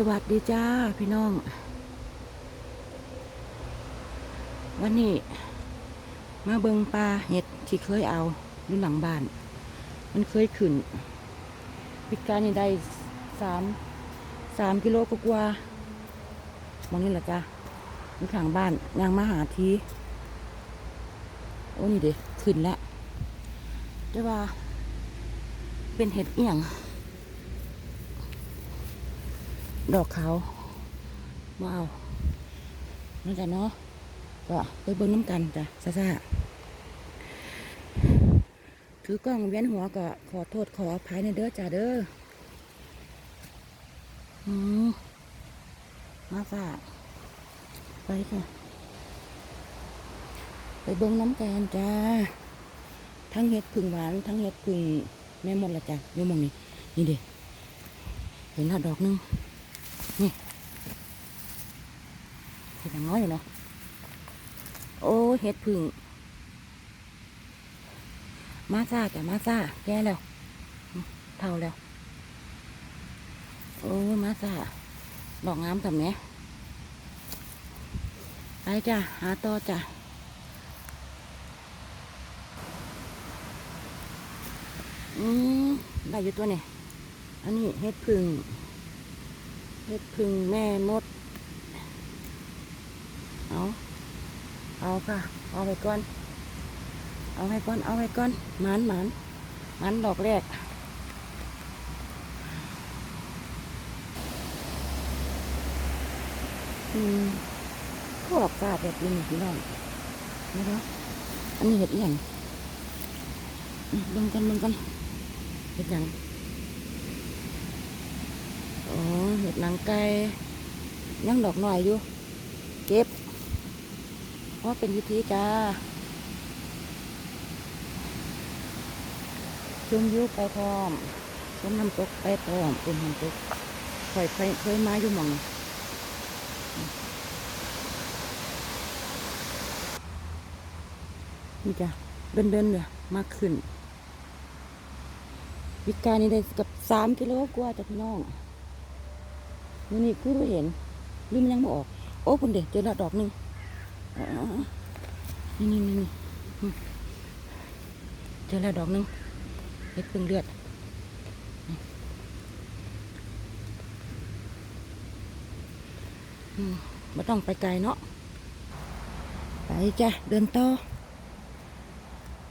สวัสดีจ้าพี่น้อง วันนี้ มาเบิงปลาเห็ดที่เคยเอาอยู่หลังบ้าน มันเคยขึ้นพิการนี่ได้สามสามกิโลกว่าๆมองนี่แหละจ้าอยู่ข้างบ้านยางมาหาทีโอ้นี่เด็ขึ้นแล้วแต่ว่า เป็นเห็ดเอียง ดอกขาวว้าวนั่นจ้ะเนาะก็ไปเบิ้งน้ำกันจ้ะซ่าซาถือกล้องเวียนหัวก็ขอโทษขออภัยในเด้อจ้าเด้ออืมมาซ่าไปค่ะ ไปเบิ้งน้ำกันจ้า ทั้งเห็ดผึ่งหวาน ทั้งเห็ดผึ่งแม่หมดละจ้ะอยู่มองนี้นี่เด็เห็นละดอกนึง นี่เห็ดย่างน้อยอยู่เนาะโอ้เห็ดพึ่งมาซ่าจ้ะมาซ่าแกแล้วเท่าแล้ว โอ้มาซ่าดอกงามกับแม่ไปจ้ะหาต่อจ้ะอืมได้อยู่ตัวนี่อันนี้เห็ดพึ่ง เฮ็ดพึ่งแม่มด เอา เอาค่ะ เอาไปก่อน เอาไปก่อน เอาไปก่อนหมันหมันหมันดอกแรกอืมก็ออกกาแบบนี้นี่พี่น้องนี่เนาะอันนี้เห็ดอีหยังเบิ่งกันเบิ่งกันเห็ดหยัง อ๋อเห็ดหนังไก่ยังดอกหน่อยอยู่ เก็บเพราะเป็นวิธีจ้าชมวิวไปพร้อมชมน้ำตกไปพร้อมเป็นน้ำตกคอยเคยเคยมาอยู่มองนี่จ้ะเดินเดินเลยมากขึ้น วิการนี่ได้กับสามกิโลกว่าจ้ะพี่น้อง นี่นี่คือเห็นหรือมันยังไม่ออก โอ้พุ่นเด็เจอแล้วดอกหนึ่งนี่นี่นี่เจอแล้วดอกหนึ่งเห็ดพึ่งเลือดมไม่ต้องไปไกลเนาะ ไปจ้ะ เดินต่อ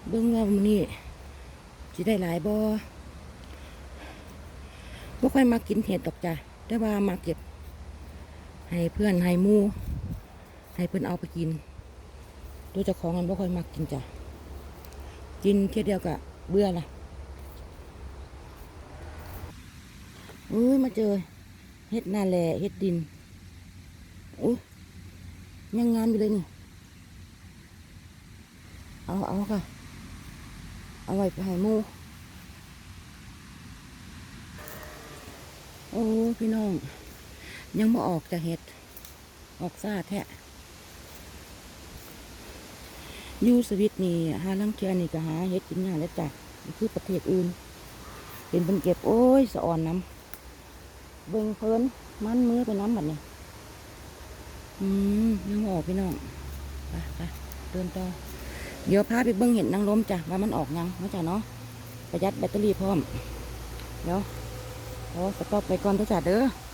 เบื้องว่ามันนี่จะได้หลายบ่บ่ค่อยมากินเห็ดดอกจ้ะ แต่ว่ามาเก็บ ให้เพื่อนให้มูให้เพื่อนเอาไปกิน ตัวเจ้าของมันบ่ค่อยมักกินจ้ะกินเทียเดียวกะเบื่อละอุ้ยมาเจอเห็ดนาแหล่เห็ดดินอุ้ยยังงามอยู่เลยนี่เอาเอาค่ะ เอาไว้ไปให้มู โอ้พี่น้อง ยังไม่ออกจากเห็ด ออกซาแท้อยูสวิตนี่หาลังเทียนี่ก็หาเห็ดกินยากแล้วจ้ะคือประเทศอื่น เป็นเป็นเก็บโอ้ยสะอ่อนน้ำเบิ่งเพลินมันมือไปน้ำบัดนี่อืมยังบ่ออกพี่น้องไปไปเดินต่อเดี๋ยวพาไปเบิ่งเห็ดนางรมจ้ะว่ามันออกยังนาะจ้ะเนาะประหยัดแบตเตอรี่พร้อมเดี๋ยว ขอสต็อปไปก่อนเด้อจ้าเด้อ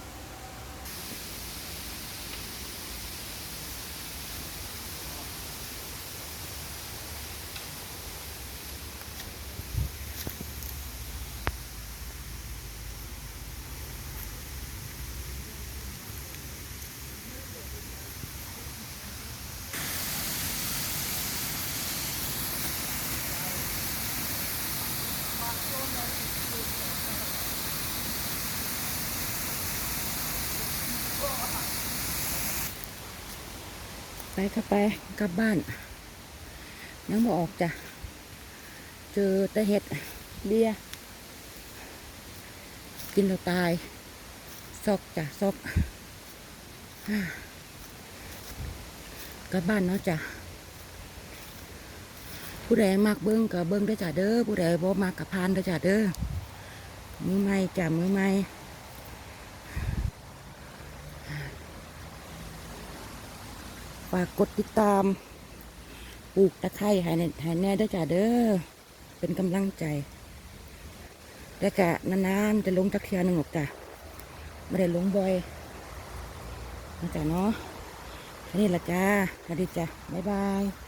ไปค่ะไปกลับบ้าน ยังบ่ออกจ้ะ เจอแต่เห็ดเบียกินแล้วตาย ซอกจ้ะ ซอกกลับบ้านเนาะจ้ะ ผู้ใดมักเบิ้งก็เบิ้งเด้จ้ะเด้อ ผู้ใดบ่มักกับพานเด้จ้ะเด้อ มือใหม่จ้ะ มือใหม่ ฝากกดติดตามปลูกตะไคร้ให้แน่ให้แน่ด้วยจ้ะเด้อเป็นกำลังใจแต่กะนานๆจะลงตะเคียนหนึ่งหรอกจ้ะไม่ได้ลงบ่อยนะจ๊ะเนาะนี่ละจ้าสวัสดีจ้ะบ๊ายบาย